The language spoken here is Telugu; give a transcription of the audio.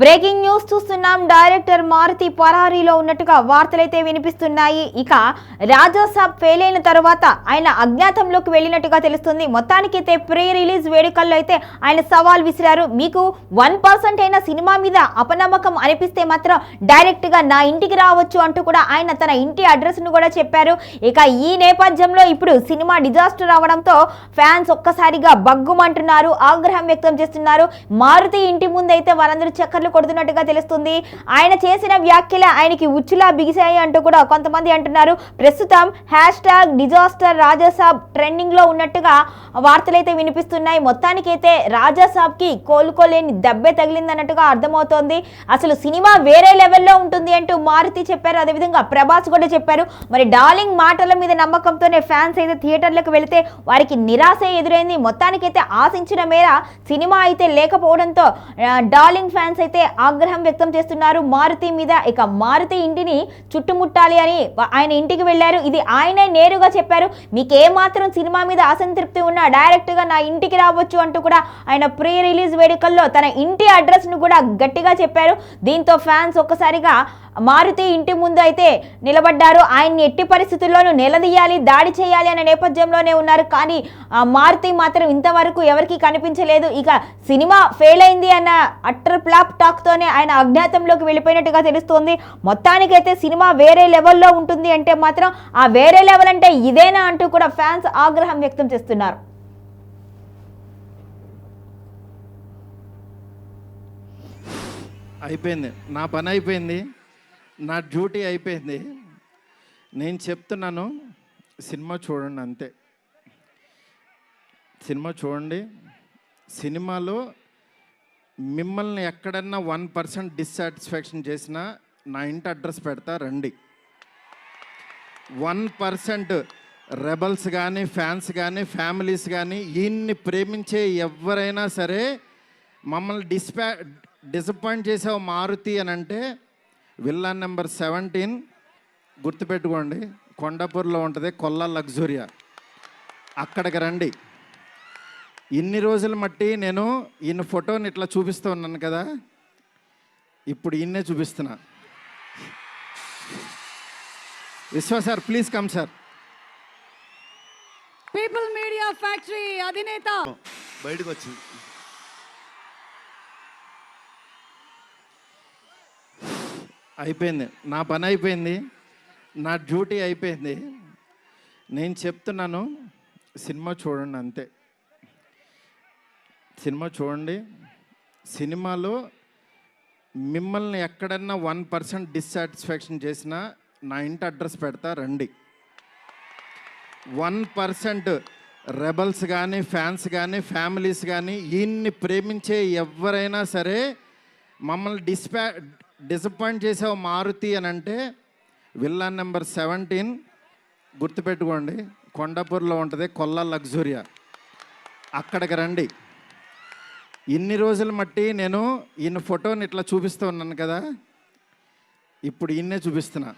బ్రేకింగ్ న్యూస్ చూస్తున్నాం. డైరెక్టర్ మారుతి పరారీలో ఉన్నట్టుగా వార్తలైతే వినిపిస్తున్నాయి. ఇక రాజాసాబ్ ఫెయిల్ అయిన తర్వాత ఆయన అజ్ఞాతంలోకి వెళ్ళినట్టుగా తెలుస్తుంది. మొత్తానికైతే ప్రీ రిలీజ్ వేడుకల్లో అయితే ఆయన సవాల్ విసిరారు. మీకు వన్ పర్సెంట్ అయిన సినిమా మీద అపనమ్మకం అనిపిస్తే మాత్రం డైరెక్ట్గా నా ఇంటికి రావచ్చు అంటూ కూడా ఆయన తన ఇంటి అడ్రస్ను కూడా చెప్పారు. ఇక ఈ నేపథ్యంలో ఇప్పుడు సినిమా డిజాస్టర్ అవడంతో ఫ్యాన్స్ ఒక్కసారిగా బగ్గుమంటున్నారు ఆగ్రహం వ్యక్తం చేస్తున్నారు. మారుతి ఇంటి ముందైతే వారందరూ చక్కర్లు కొడుతున్నట్టుగా తెలుస్తుంది. ఆయన చేసిన వ్యాఖ్యలు ఆయనకి ఉచ్చులా బిగిశాయి అంటూ కూడా కొంతమంది అంటున్నారు. ప్రస్తుతం హ్యాష్ ట్యాగ్ డిజాస్టర్ రాజాసాబ్ ట్రెండింగ్లో ఉన్నట్టుగా వార్తలైతే వినిపిస్తున్నాయి. మొత్తానికైతే రాజాసాబ్కి కోలుకోలేని దెబ్బే తగిలిందన్నట్టుగా అర్థమవుతోంది. అసలు సినిమా వేరే లెవెల్లో ఉంటుంది అంటూ మారుతి చెప్పారు. అదేవిధంగా ప్రభాస్ కూడా చెప్పారు. మరి డార్లింగ్ మాటల మీద నమ్మకంతోనే ఫ్యాన్స్ అయితే థియేటర్లకు వెళితే వారికి నిరాశ ఎదురైంది. మొత్తానికైతే ఆశించిన మేర సినిమా అయితే లేకపోవడంతో డార్లింగ్ ఫ్యాన్స్ అయితే ఆగ్రహం వ్యక్తం చేస్తున్నారు. మారుతి మీద ఇక మారుతి ఇంటిని చుట్టుముట్టాలి అని ఆయన ఇంటికి వెళ్ళారు. ఇది ఆయనే నేరుగా చెప్పారు. మీకు ఏమాత్రం సినిమా మీద అసంతృప్తి ఉన్నా డైరెక్ట్గా నా ఇంటికి రావచ్చు అంటూ కూడా ఆయన ప్రీ రిలీజ్ వేడుకల్లో తన ఇంటి అడ్రస్ను కూడా గట్టిగా చెప్పారు. దీంతో ఫ్యాన్స్ ఒక్కసారిగా మారుతి ఇంటి ముందు అయితే నిలబడ్డారు. ఆయన్ని ఎట్టి పరిస్థితుల్లోనూ నిలదీయాలి దాడి చేయాలి అనే నేపథ్యంలోనే ఉన్నారు. కానీ ఆ మారుతి మాత్రం ఇంతవరకు ఎవరికి కనిపించలేదు. ఇక సినిమా ఫెయిల్ అయింది అన్న అట్టర్ ప్లాప్ టాక్తోనే ఆయన అజ్ఞాతంలోకి వెళ్ళిపోయినట్టుగా తెలుస్తోంది. మొత్తానికైతే సినిమా వేరే లెవెల్లో ఉంటుంది అంటే మాత్రం ఆ వేరే లెవెల్ అంటే ఇదేనా అంటూ కూడా ఫ్యాన్స్ ఆగ్రహం వ్యక్తం చేస్తున్నారు. అయిపోయింది. నా పని అయిపోయింది. నా డ్యూటీ అయిపోయింది. నేను చెప్తున్నాను సినిమా చూడండి అంతే. సినిమా చూడండి. సినిమాలో మిమ్మల్ని ఎక్కడన్నా వన్ పర్సెంట్ డిస్సాటిస్ఫాక్షన్ చేసినా నా ఇంటి అడ్రస్ పెడతా రండి. వన్ పర్సెంట్ రెబల్స్ కానీ ఫ్యాన్స్ కానీ ఫ్యామిలీస్ కానీ ఈయన్ని ప్రేమించే ఎవరైనా సరే మమ్మల్ని డిస్పా డిసప్పాయింట్ చేసావు మారుతి అని అంటే విల్లాన్ నెంబర్ సెవెంటీన్ గుర్తుపెట్టుకోండి కొండాపూర్లో ఉంటుంది కొల్లా లగ్జూరియా. అక్కడికి రండి. ఇన్ని రోజులు మట్టి నేను ఈయన ఫోటోని ఇట్లా చూపిస్తూ ఉన్నాను కదా ఇప్పుడు ఈయన్నే చూపిస్తున్నా. Vishwa sir please come sir. People media factory అధినేత. బయటకు వచ్చింది అయిపోయింది. నా పని అయిపోయింది. నా డ్యూటీ అయిపోయింది. నేను చెప్తున్నాను సినిమా చూడండి అంతే. సినిమా చూడండి. సినిమాలో మిమ్మల్ని ఎక్కడన్నా వన్ పర్సెంట్ డిస్సాటిస్ఫాక్షన్ చేసినా నా ఇంటి అడ్రస్ పెడతా రండి. వన్ పర్సెంట్ రెబల్స్ కానీ ఫ్యాన్స్ కానీ ఫ్యామిలీస్ కానీ ఈయన్ని ప్రేమించే ఎవరైనా సరే మమ్మల్ని డిస్పా డిసప్పాయింట్ చేసావు మారుతి అని అంటే విల్లాన్ నెంబర్ సెవెంటీన్ గుర్తుపెట్టుకోండి కొండాపూర్లో ఉంటుంది కొల్లా లగ్జూరియా. అక్కడికి రండి. ఇన్ని రోజులు మట్టి నేను ఈయన ఫోటోని ఇట్లా చూపిస్తూ ఉన్నాను కదా ఇప్పుడు ఈయన్నే చూపిస్తున్నా.